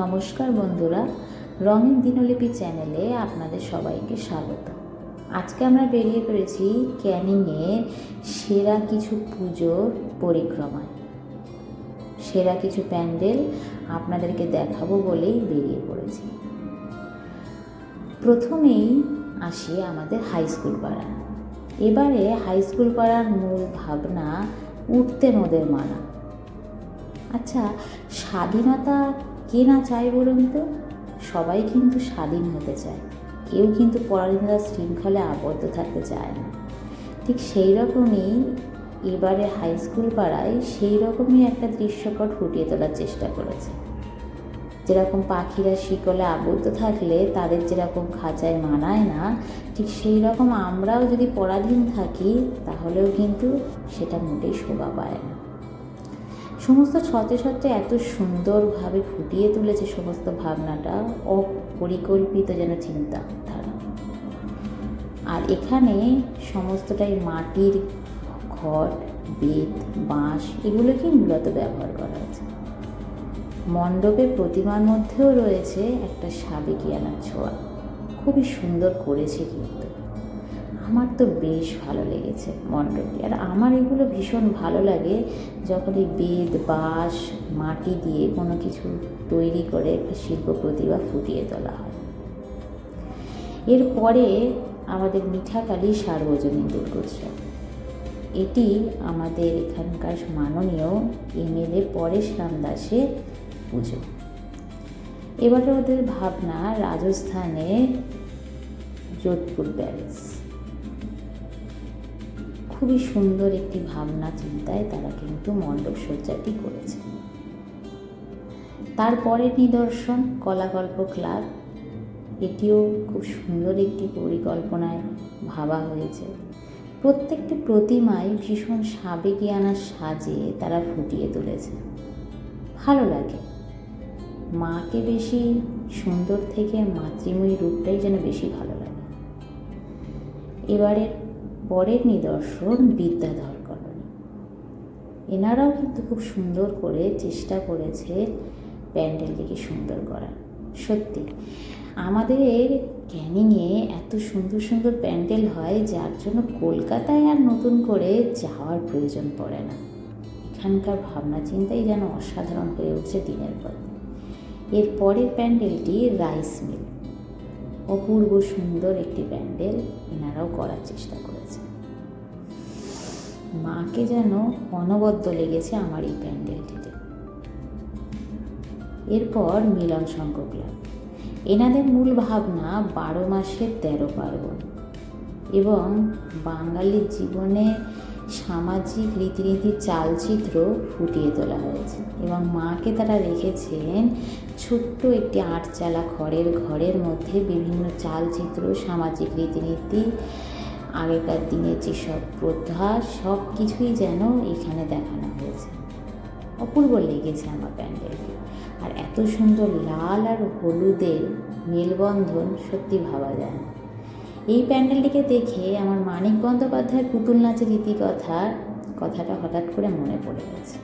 নমস্কার বন্ধুরা, রঙিন দিনলিপি চ্যানেলে আপনাদের সবাইকে স্বাগত। আজকে আমরা বেরিয়ে পড়েছি ক্যানিংয়ে সেরা কিছু পুজোর পরিক্রমায়। সেরা কিছু প্যান্ডেল আপনাদেরকে দেখাবো বলেই বেরিয়ে পড়েছি। প্রথমেই আসি আমাদের হাই স্কুল পাড়া এবারে হাই স্কুল পাড়ার মূল ভাবনা উঠতে মোদের মানা আচ্ছা স্বাধীনতা কে না চায় বলুন তো? সবাই কিন্তু স্বাধীন হতে চায়। কেউ কিন্তু পরাধীনতার শৃঙ্খলে আবদ্ধ থাকতে চায় না। ঠিক সেই রকমই এবারে হাই স্কুল পাড়ায় সেই রকমই একটা দৃশ্যপট ফুটিয়ে তোলার চেষ্টা করেছে। যেরকম পাখিরা শিকলে আবদ্ধ থাকলে তাদের যেরকম খাঁচায় মানায় না, ঠিক সেই রকম আমরাও যদি পরাধীন থাকি, তাহলেও কিন্তু সেটা মোটেই শোভা পায় না। সমস্ত ছত্রে এত সুন্দরভাবে ফুটিয়ে তুলেছে সমস্ত ভাবনাটা, অপরিকল্পিত যেন চিন্তাধারা। আর এখানে সমস্তটাই মাটির খড়, বেত, বাঁশ, এগুলোকেই মূলত ব্যবহার করা হয়েছে। মণ্ডপে প্রতিমার মধ্যেও রয়েছে একটা সাবেকিয়ানার ছোঁয়া। খুবই সুন্দর করেছে কিন্তু। আমার তো বেশ ভালো লেগেছে মণ্ডপটি। আর আমার এগুলো ভীষণ ভালো লাগে যখন এই বেদ, বাঁশ, মাটি দিয়ে কোনো কিছু তৈরি করে একটা শিল্প প্রতিভা ফুটিয়ে তোলা হয়। এরপরে আমাদের মিঠাকালী সার্বজনীন দুর্গোৎসব। এটি আমাদের এখানকার মাননীয় এমএলএ পরেশ রাম দাসের পুজো। এবারে ওদের ভাবনা রাজস্থানে যোধপুর ব্যারেজ খুবই সুন্দর একটি ভাবনা চিন্তায় তারা কিন্তু মণ্ডপ সজ্জাটি করেছে। তারপরের নিদর্শন কলাগল্প ক্লাব। এটিও খুব সুন্দর একটি পরিকল্পনায় ভাবা হয়েছে। প্রত্যেকটি প্রতিমায় ভীষণ সাবেকিয়ানা সাজে তারা ফুটিয়ে তুলেছে। ভালো লাগে। মাকে বেশি সুন্দর থেকে মাতৃময়ী রূপটাই যেন বেশি ভালো লাগে। এবারের পরের নিদর্শন বিদ্যাধর কলোনি এনারাও কিন্তু খুব সুন্দর করে চেষ্টা করেছে প্যান্ডেলটিকে সুন্দর করার। সত্যি, আমাদের ক্যানিংয়ে এত সুন্দর সুন্দর প্যান্ডেল হয়, যার জন্য কলকাতায় আর নতুন করে যাওয়ার প্রয়োজন পড়ে না। এখানকার ভাবনা চিন্তাই যেন অসাধারণ হয়ে উঠছে দিনের পর এর পরের প্যান্ডেলটি রাইস মিল। অপূর্ব সুন্দর একটি প্যান্ডেল এনারাও করার চেষ্টা করেছে মাকে যেন অনবদ্য লেগেছে আমার এই প্যান্ডেলটিতে। এরপর মিলন সংঘ ক্লাব। এনাদের মূল ভাবনা বারো মাসের তেরো পার্বণ এবং বাঙালির জীবনে সামাজিক রীতিনীতির চালচিত্র ফুটিয়ে তোলা হয়েছে এবং মাকে তারা রেখেছেন ছোট্ট একটি আটচালা খড়ের ঘরের মধ্যে বিভিন্ন চালচিত্র, সামাজিক রীতিনীতি, আগেকার দিনের যেসব প্রথা, সব কিছুই যেন এখানে দেখানো হয়েছে। অপূর্ব লেগেছে আমার প্যান্ডেলটি। আর এত সুন্দর লাল আর হলুদের মেলবন্ধন সত্যি ভাবা যায় না। এই প্যান্ডেলটিকে দেখে আমার মানিক বন্দ্যোপাধ্যায়ের পুতুল নাচের ইতিকথার কথাটা হঠাৎ করে মনে পড়ে গেছে।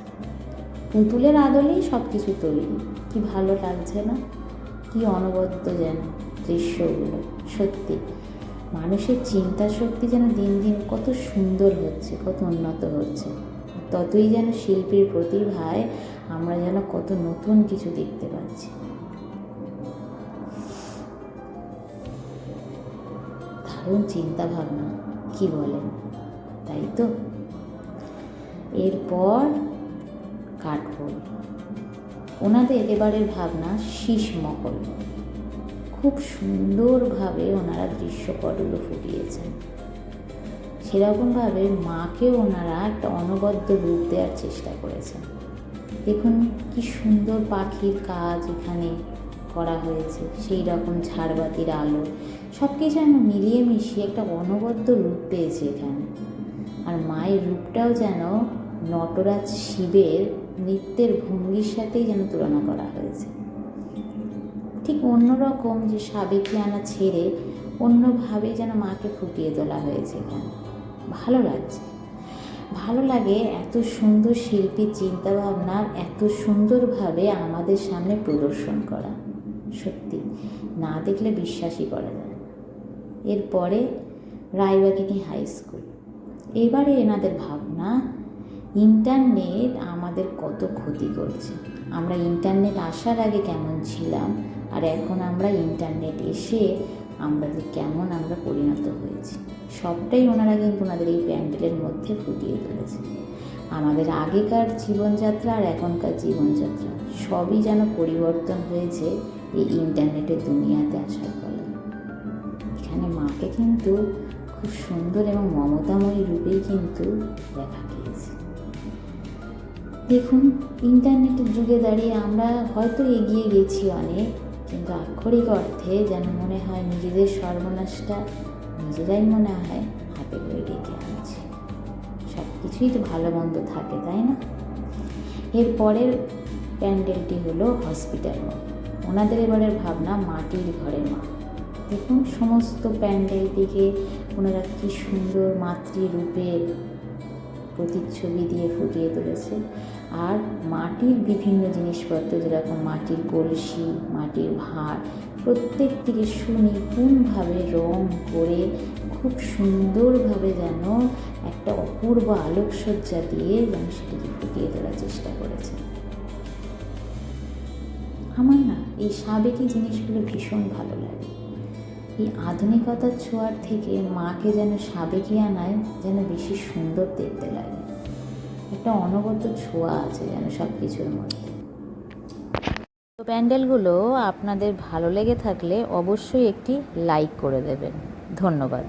পুতুলের আদলেই সব কিছু তৈরি। কি ভালো লাগছে না? কি অনবদ্য যেন দৃশ্যগুলো। সত্যি, মানুষের চিন্তা শক্তি যেন দিন দিন কত সুন্দর হচ্ছে, কত উন্নত হচ্ছে। ততই যেন শিল্পীর প্রতিভায় আমরা যেন কত নতুন কিছু দেখতে পাচ্ছি। দারুণ চিন্তা ভাবনা কি বলেন তাই তো? এরপর কাঠফুল ওনাদের এবারের ভাবনা শীষ মহল খুব সুন্দরভাবে ওনারা দৃশ্যপটগুলো ফুটিয়েছেন। সেরকমভাবে মাকেও ওনারা একটা অনবদ্য রূপ দেওয়ার চেষ্টা করেছেন। দেখুন, কি সুন্দর পাখির কাজ এখানে। করা হয়েছে, সেই রকম ঝাড়বাতির আলো। সব কিছু যেন মিলিয়ে মিশিয়ে একটা অনবদ্য রূপ পেয়েছে এখানে। আর মায়ের রূপটাও যেন নটরাজ শিবের নৃত্যের ভঙ্গির সাথেই যেন তুলনা করা হয়েছে। ঠিক অন্যরকম যে সাবেকিয়ানা ছেড়ে অন্যভাবে যেন মাকে ফুটিয়ে তোলা হয়েছে এখানে। ভালো লাগছে। ভালো লাগে এত সুন্দর শিল্পীর চিন্তাভাবনা, এত সুন্দরভাবে আমাদের সামনে প্রদর্শন করা। সত্যি। না দেখলে বিশ্বাসই করা যায় এরপরে রায়বাগিনী হাই স্কুল। এবারে এনাদের ভাবনা, ইন্টারনেট আমাদের কত ক্ষতি করছে। আমরা ইন্টারনেট আসার আগে কেমন ছিলাম, আর এখন আমরা ইন্টারনেট এসে আমরা যে কেমন আমরা পরিণত হয়েছি। সবটাই ওনারা কিন্তু ওনাদের এই প্যান্ডেলের মধ্যে ফুটিয়ে তুলেছে। আমাদের আগেকার জীবনযাত্রা আর এখনকার জীবনযাত্রা সবই যেন পরিবর্তন হয়েছে এই ইন্টারনেটের দুনিয়াতে আসার ফলে। এখানে মাকে কিন্তু খুব সুন্দর এবং মমতাময়ী রূপেই কিন্তু দেখা গিয়েছে। দেখুন, ইন্টারনেটের যুগে দাঁড়িয়ে আমরা হয়তো এগিয়ে গেছি অনেক, কিন্তু আক্ষরিক অর্থে যেন মনে হয় নিজেদের সর্বনাশটা নিজেরাই মনে হয় হাতে করে ডেকে আনছি। সব কিছুই তো ভালো মন্দ থাকে, তাই না? এরপরের প্যান্ডেলটি হলো হসপিটাল মা ওনাদের এবারের ভাবনা মাটির ঘরের মা। দেখুন সমস্ত প্যান্ডেল প্যান্ডেলটিকে ওনারা কি সুন্দর মাতৃরূপের প্রতিচ্ছবি দিয়ে ফুটিয়ে তুলেছে। আর মাটির বিভিন্ন জিনিসপত্র, যেরকম মাটির কলসি, মাটির ভাঁড় প্রত্যেকটিকে সুনিপুণভাবে রং করে খুব সুন্দরভাবে যেন একটা অপূর্ব আলোকসজ্জা দিয়ে যেন সেটিকে ফুটিয়ে তোলার চেষ্টা করেছে। আমার না এই সাবেকি জিনিসগুলো ভীষণ ভালো লাগে। এই আধুনিকতার ছোঁয়ার থেকে মাকে যেন সাবেকি আনায় যেন বেশি সুন্দর দেখতে লাগে। একটা অনবদ্য ছোঁয়া আছে যেন সব কিছুর মধ্যে। তো প্যান্ডেলগুলো আপনাদের ভালো লেগে থাকলে অবশ্যই একটি লাইক করে দেবেন। ধন্যবাদ।